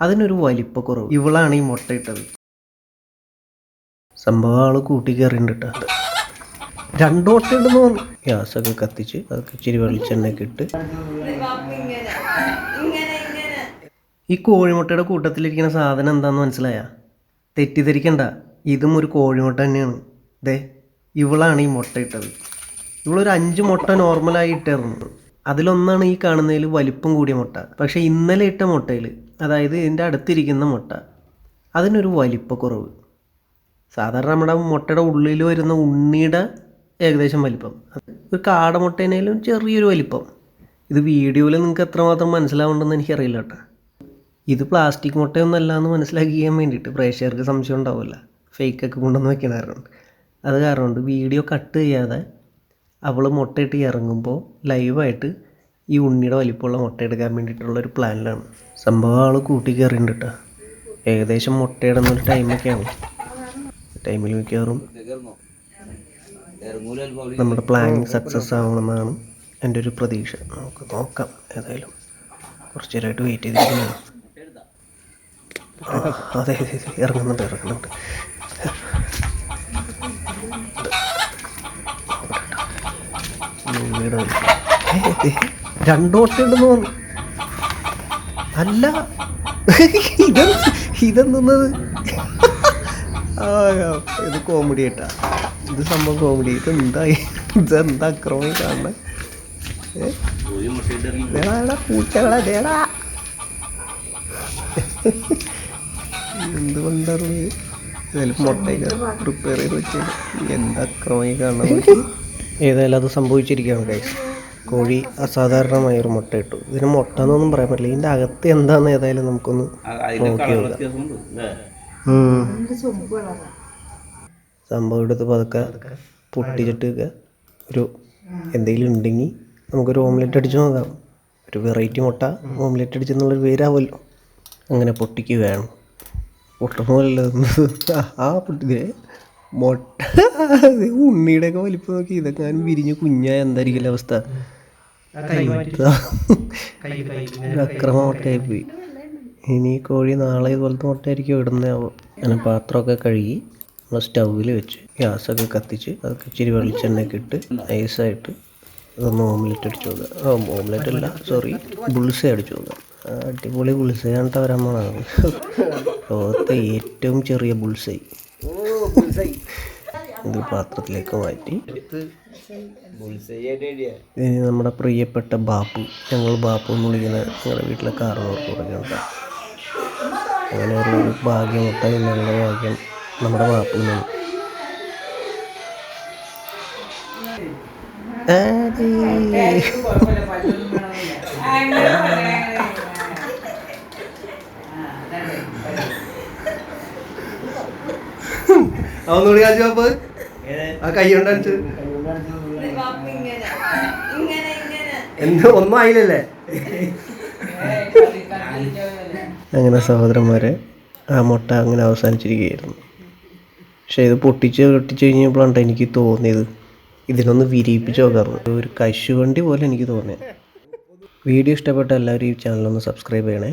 അതിനൊരു വലിപ്പക്കുറവ്. ഇവളാണ് ഈ മുട്ട ഇട്ടത്. സംഭവം ആൾ കൂട്ടി കയറിണ്ട് കേട്ടോ. രണ്ടു മുട്ട ഉണ്ടെന്ന് ഗ്യാസൊക്കെ കത്തിച്ച് അതൊക്കെ ഇച്ചിരി വെളിച്ചെണ്ണയൊക്കെ ഇട്ട്. ഈ കോഴിമുട്ടയുടെ കൂട്ടത്തിലിരിക്കുന്ന സാധനം എന്താണെന്ന് മനസ്സിലായ? തെറ്റിദ്ധരിക്കണ്ട. ഇതും ഒരു കോഴിമുട്ട തന്നെയാണ്. ദേ ഇവളാണ് ഈ മുട്ട ഇട്ടത്. ഇവളൊരു അഞ്ച് മുട്ട നോർമലായി ഇട്ടായിരുന്നു അതിലൊന്നാണ് ഈ കാണുന്നതിൽ വലിപ്പം കൂടിയ മുട്ട. പക്ഷേ ഇന്നലെ ഇട്ട മുട്ടയിൽ അതായത് ഇതിന്റെ അടുത്തിരിക്കുന്ന മുട്ട. അതിനൊരു വലിപ്പക്കുറവ് സാധാരണ നമ്മുടെ മുട്ടയുടെ ഉള്ളിൽ വരുന്ന ഉണ്ണിയുടെ ഏകദേശം വലിപ്പം. ഒരു കാടമുട്ടേനേലും ചെറിയൊരു വലിപ്പം. ഇത് വീഡിയോയിൽ നിങ്ങൾക്ക് എത്രമാത്രം മനസ്സിലാവുന്നുണ്ടെന്ന് എനിക്കറിയില്ല കേട്ടോ. ഇത് പ്ലാസ്റ്റിക് മുട്ടയൊന്നല്ല എന്ന് മനസ്സിലാക്കിക്കാൻ വേണ്ടിയിട്ട് പ്രേക്ഷകർക്ക് സംശയം ഉണ്ടാവില്ല. ഫേക്കൊക്കെ കൊണ്ടുവന്ന് വെക്കണ അത് കാരണം വീഡിയോ കട്ട് ചെയ്യാതെ അവൾ മുട്ടയിട്ട് ഇറങ്ങുമ്പോൾ ലൈവായിട്ട് ഈ ഉണ്ണിയുടെ വലിപ്പമുള്ള മുട്ട എടുക്കാൻ വേണ്ടിയിട്ടുള്ള ഒരു പ്ലാനിലാണ് സംഭവം ആൾ കൂട്ടി കയറിയിട്ടുണ്ട് കേട്ടോ ഏകദേശം ടൈമൊക്കെ ടൈമൊക്കെയാണ് ടൈമിൽ മിക്കവാറും നമ്മുടെ പ്ലാനിങ് സക്സസ് ആവണമെന്നാണ് എന്റെ ഒരു പ്രതീക്ഷ. നമുക്ക് നോക്കാം ഏതായാലും. കുറച്ച് നേരമായിട്ട് വെയിറ്റ് ചെയ്തിരിക്കുന്നതാണ്. അതെ അതെ ഇറങ്ങുന്നുണ്ട് ഇറങ്ങുന്നുണ്ട്. ഉള്ളിയുടെ വലിപ്പം. ഏയ്, ദേ, രണ്ട് മുട്ടയുണ്ടെന്ന് പറഞ്ഞു അല്ല. ഇത് ഇതെന്തുന്നത്? ഇത് കോമഡി ആയിട്ടാ. ഇത് സംഭവം കോമഡി ഇത് എന്തായി? ഇതെന്താ അക്രമം കാണണേ ഏ? ദേടാ, ദേടാ, പൂച്ചകളെ ദേടാ എന്തുകൊണ്ടാണ് ചിലപ്പോൾ മുട്ടയൊക്കെ പ്രിപ്പയർ ചെയ്ത് വെച്ചത് എന്താ അക്രമം കാണണം ഏതായാലും അത് സംഭവിച്ചിരിക്കുകയാണ് കൈസ് കോഴി അസാധാരണമായ ഒരു മുട്ട ഇട്ടു. ഇതിന് മുട്ട എന്നൊന്നും പറയാൻ പറ്റില്ല. ഇതിന്റെ അകത്ത് എന്താന്ന് ഏതായാലും നമുക്കൊന്ന് നോക്കി. സംഭവം എടുത്ത് പതുക്കെ പൊട്ടിച്ചിട്ട് ഒരു എന്തെങ്കിലും ഉണ്ടെങ്കിൽ നമുക്കൊരു ഓംലെറ്റ് അടിച്ച് നോക്കാം. ഒരു വെറൈറ്റി മുട്ട ഓംലെറ്റ് അടിച്ചെന്നുള്ളൊരു പേരാവല്ലോ. അങ്ങനെ പൊട്ടിക്കുകയാണ്. പൊട്ടണമല്ല ആ പൊട്ടിതേ മുട്ട ഉണ്ണിയുടെ ഒക്കെ വലിപ്പം നോക്കി ഇതൊക്കെ ഞാൻ വിരിഞ്ഞ് കുഞ്ഞായ എന്തായിരിക്കും അവസ്ഥ അക്രമ മുട്ടയായി പോയി ഇനി കോഴി നാളെ ഇതുപോലത്തെ മുട്ടയായിരിക്കും ഇടുന്നതാവും അങ്ങനെ പാത്രമൊക്കെ കഴുകി നമ്മൾ സ്റ്റൗവിൽ വെച്ച് ഗ്യാസൊക്കെ കത്തിച്ച് അതൊക്കെ ഇച്ചിരി വെളിച്ചെണ്ണയൊക്കെ ഇട്ട് നൈസായിട്ട് ഇതൊന്ന് ഓംലെറ്റ് അടിച്ചു നോക്കുക ഓംലെറ്റ് അല്ല സോറി ബുൾസേ അടിച്ചു നോക്കുക അടിപൊളി ബുൾസയാണ് ആണ് പോണത് ലോകത്തെ ഏറ്റവും ചെറിയ ബുൾസൈ ഇത് പാത്രത്തിലേക്ക് മാറ്റി. ഇനി നമ്മുടെ പ്രിയപ്പെട്ട ബാപ്പു ഞങ്ങൾ ബാപ്പു എന്ന് വിളിക്കുന്ന ഞങ്ങളുടെ വീട്ടിലെ കാറിനോർക്ക് കൊടുക്കുന്നുണ്ട് അങ്ങനെ ഒരു ഭാഗ്യമൊട്ട എന്നുള്ള ഭാഗ്യം നമ്മുടെ ബാപ്പുവിനാണ് അവന്നോട് കാണിച്ചു ബാപ്പ് ആ കൈ കൊണ്ട് കാണിച്ചു. എന്ത് ഒന്നും ആയില്ലല്ലേ? അങ്ങനെ സഹോദരന്മാരെ ആ മുട്ട അങ്ങനെ അവസാനിച്ചിരിക്കുകയായിരുന്നു. പക്ഷേ ഇത് പൊട്ടിച്ച് പൊട്ടിച്ച് കഴിഞ്ഞപ്പോഴാണ് എനിക്ക് തോന്നിയത്. ഇതിനൊന്ന് വിരിയിപ്പിച്ച് നോക്കാറുണ്ട് ഒരു കശുവണ്ടി പോലെ എനിക്ക് തോന്നിയത്. വീഡിയോ ഇഷ്ടപ്പെട്ട എല്ലാവരും ഈ ചാനലൊന്ന് സബ്സ്ക്രൈബ് ചെയ്യണേ.